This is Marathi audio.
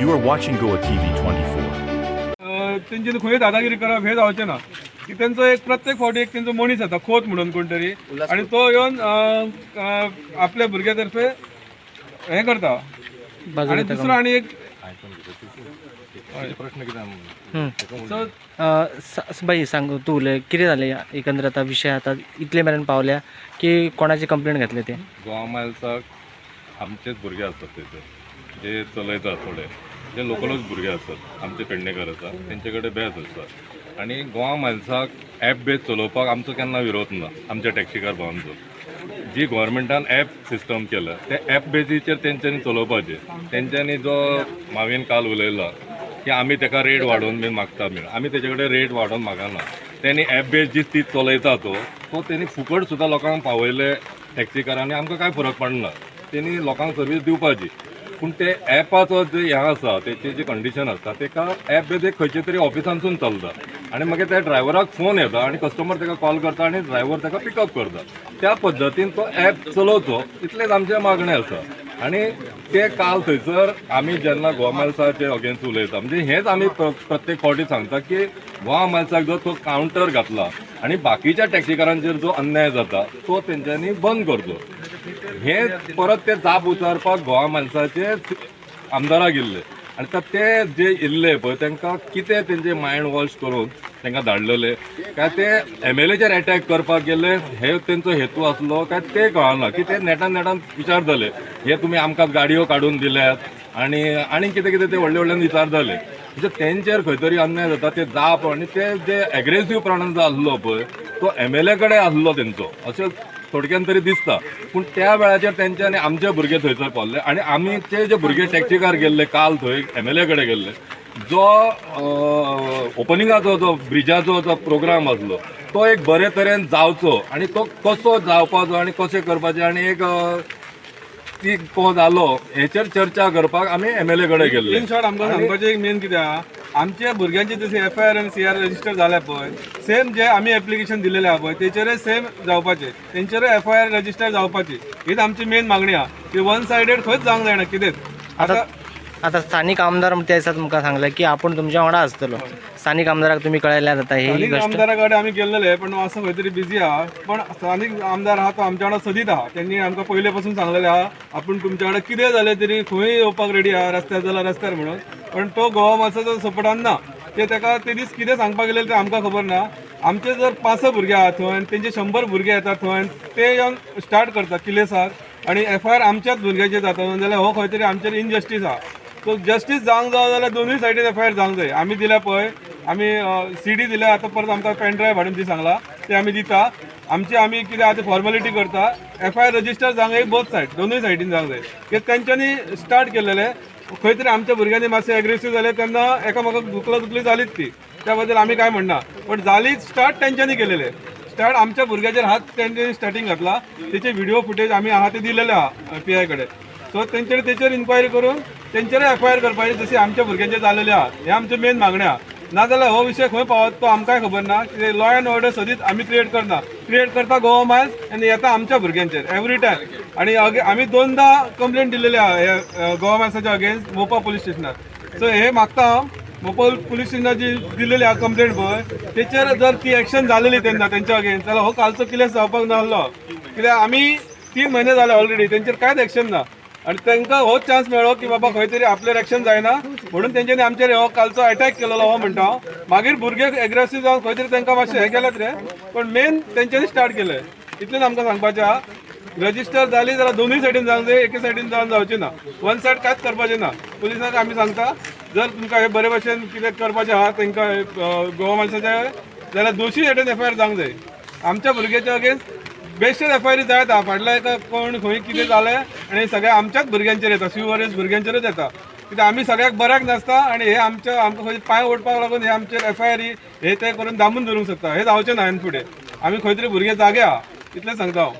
You are watching Goa TV 24. अ, तेंच्यांनी खंय दादागिरी करप हें जावचें ना. की तेंचो एक प्रत्येक फावटी एक तेंचो मनीस येता खोत म्हणून कोण तरी आनी तो येवन अ, अ, आपल्या भुरग्या तर्फे हें करता. आनी दुसरो आनी एक. सो अ, स- बाई सांग तूं उलय कितें जालें एकंदर आतां विशय आतां इतले मेरेन पावल्या की कोणाची कंप्लेंट घातले ते? गोवा मायल्साक आमचेच भुरगे असतात थंयसर जे चलयतात थोडे जे लोकलच भुरगे असतात आमचे पेडणेकर आसा तेंचे कडेन बॅच आसता आनी गोवा माणसाक ॲप बेस चलोवपाक आमचो केन्ना विरोध ना आमच्या टॅक्सीकार भावांचो. जी गव्हर्मेंटान ॲप सिस्टम केला ते ॲप बेजीचेर तेंच्यांनी चलोवपाचें. तेंच्यांनी जो हांवें काल उलयला की आमी तेका रेट वाडोवन बीन मागता बीन आमी तेजे कडेन रेट वाडोवन मागना. तेणी ॲप बेस जी ती चलयता तो तो तेणी फुकट सुद्दां लोकांक पावयले टॅक्सीकारांनी आमकां कांय फरक पडना. तेणी लोकांक सर्वीस दिवपाची. पूण ते ॲपाचो जे हें आसा तेची जे कंडिशन आसता तेका ॲप बेज एक खंयचे तरी ऑफिसांसून चलता. आनी मागीर त्या ड्रायव्हराक फोन येता आनी कस्टमर ताका कॉल करता आनी ड्रायव्हर ताका पिकअप करता. त्या पद्दतीन तो ॲप चलोवचो इतलेंच आमचें मागणें आसा आनी ते काल थंयसर आमी जेन्ना गोवा मायल्साचे अगेन्स्ट उलयता म्हणजे हेंच आमी प्रत्येक फावटी सांगता की गोवा मायल्साक जो तो कावंटर घातला आनी बाकीच्या टॅक्सीकारांचेर जो अन्याय जाता तो तेंच्यांनी बंद करचो हे परत ते जाप उचारपाक गोवा माणसाचे आमदाराक इल्ले आनी तर ते जे इल्ले पळय तांकां कितें तेंचे मायंड वॉश करून तांकां धाडलेले. काय ते एम एल एचेर अटॅक करपाक गेले हे तेंचो हेतू आसलो काय ते कळना. की ते नेटान नेटान विचारतले हे तुमी आमकां गाडयो काडून दिल्यात. आनी आनी कितें कितें ते व्हडले व्हडल्यान विचारताले म्हणजे तेंचेर खंय तरी अन्याय जाता ते जाप आनी ते जे एग्रेसीव प्रमाण जो आसलो पळय तो एम एल ए कडेन आसलो तेंचो अशें थोडक्यान तरी दिसता. पूण त्या वेळाचेर तेंच्यांनी आमचे भुरगे थंयसर पावले. आनी आमी ते जे भुरगे टॅक्सीकार गेल्ले काल थंय एम एल ए कडेन गेल्ले जो ओपनिंगाचो जो ब्रिजाचो जो प्रोग्राम आसलो तो एक बरे तरेन जावचो. आनी तो कसो जावपाचो आनी कशें करपाचें आनी एक ती तो जालो हेचेर चर्चा करपाक आमी एम एल ए कडेन गेल्ले शॉर्ट आमकां मेन कितें आमच्या भुरग्यांचे जशे एफ आय आर आनी सी आर रजिस्टर जाल्या पळय सेम जे आमी एप्लिकेशन दिलेलें आहा पळय तेचेरय सेम जावपाचें. तेंचेरय एफ आय आर रजिस्टर जावपाची. हीच आमची मेन मागणी आहा. की वन सायडेड खंयच जावंक जायना कितेंच आता आता स्थानिक आमदार त्या दिसात तुमकां सांगले की आपण तुमच्या वांगडा आसतलो स्थानिक आमदाराक तुम्ही कळयल्यार जाता ही स्थानिक गोष्ट. आमदारा कडेन आमी गेल्लेले पण असं खंय तरी बिझी आहा. पण स्थानिक आमदार आहा तो आमच्या वांगडा सदीत आहा. त्यांनी आमकां पयले पासून सांगलेले आहा आपूण तुमच्या वांगडा कितें जालें तरी खंय येवपाक रेडी आहा रस्त्यार जाल्यार रस्त्यार म्हणून. पण तो गोवा मासाचो सपोर्टान ना ते ताका ते दीस कितें सांगपाक गेले ते आमकां खबर ना. आमचे जर पांच स भुरगे आहा थंय तेंचे शंबर भुरगे येतात थंय ते येवन स्टार्ट करता किलेसार आणि एफ आय आर आमच्याच भुरग्याचेर जाता म्हणजे जाल्यार हो खंय तरी आमचेर इनजस्टीस आहा सो जस्टीस जावंक जाय जाल्यार दोनूय सायडीन एफ आय आर जावंक जाय. आमी दिल्या पळय आमी सी डी दिल्या आतां परत आमकां पेनड्रायव्ह हाडून दी सांगला. ते आमी दिता. आमची आमी कितें आतां फॉर्मेलिटी करता. एफ आय आर रजिस्टर जावंक जाय बोथ सायड दोनूय सायडीन जावंक जाय. कित्याक तेंच्यांनी स्टार्ट केलेले खंय तरी आमच्या भुरग्यांनी मातशें एग्रेसीव जाले तेन्ना एकामेकाक दुखला दुखली जालीच ती. त्या बद्दल आमी काय म्हणना पण जालीच स्टार्ट तेंच्यांनी केलेले. स्टार्ट आमच्या भुरग्याचेर हात तेंच्यांनी स्टार्टींग घातला. तेचे व्हिडिओ फुटेज आमी आहा ते दिलेले आहा पी आय कडेन सो तेंचेर तेचेर इन्क्वायरी करून तेंचेर एफ आय आर करपाची जशी आमच्या भुरग्यांचेर जालेले आहात. हे आमचे मेन मागण्या आहा नाजाल्यार हो विशय खंय पावत तो आमकांय खबर ना? कितें लॉ अँड ऑर्डर सदींच आमी क्रिएट करना क्रिएट करता गोवा मायल्स आनी येता आमच्या भुरग्यांचेर एवरी टायम आनी आम्ही आमी दोनदा कंप्लेंट दिलेली आहा गोवा माणसाच्या अगेन्स्ट मोपा पोलीस स्टेशनार सो हे मागता हांव मोपा पुलीस स्टेशनार जी दिलेली आहा कंप्लेंट पळय तेचेर जर ती एक्शन जालेली तेन्ना तेंच्या अगेन्स्ट जाल्यार हो कालचो क्लियर जावपाक नासलो कित्याक आमी तीन म्हयने जाले ऑलरेडी तेंचेर कांयच एक्शन ना आणि त्यांना होच चान्स मेळ्ळो की बाबा खंय हो हो तरी आपलेर एक्शन जायना म्हणून तेंच्यांनी आमचेर हो कालचो अटॅक केलेलो हो म्हणटा हांव. मागीर भुरगे एग्रेसीव जावन खंय तरी तांकां मातशें हें केलें रे पण मेन तेंच्यांनी स्टार्ट केलें इतलेंच आमकां सांगपाचें आहा रजिस्टर जाली जाल्यार दोनूय सायडीन जावंक जाय एके सायडीन जावन जावचें ना. वन सायड कांयच करपाचें ना. पुलिसांक आमी सांगता जर तुमकां हे बरे भशेन कितें करपाचें आहा तांकां गोवा माणसाच्या जाल्यार दोशी सायडीन एफ आय आर जावंक जाय आमच्या भुरग्याच्या अगेन्स्ट बेश्टेच एफ आय आर जायत आहा. फाटल्या एका कोण खंय कितें जालें आनी सगळ्या आमच्याच भुरग्यांचेर येता. सी भुरग्यांचेरूच भुरग्यांचेरच येता. कित्याक आमी सगळ्याक बऱ्याक नासता आनी हे आमच्या आमकां खंय पांय ओडपाक लागून हे आमचेर एफ आय आर हे ते करून दामून धरूंक शकता. हे जावचें ना हांवें फुडें आमी खंय तरी भुरगे जागे आहा. इतलें सांगता हांव.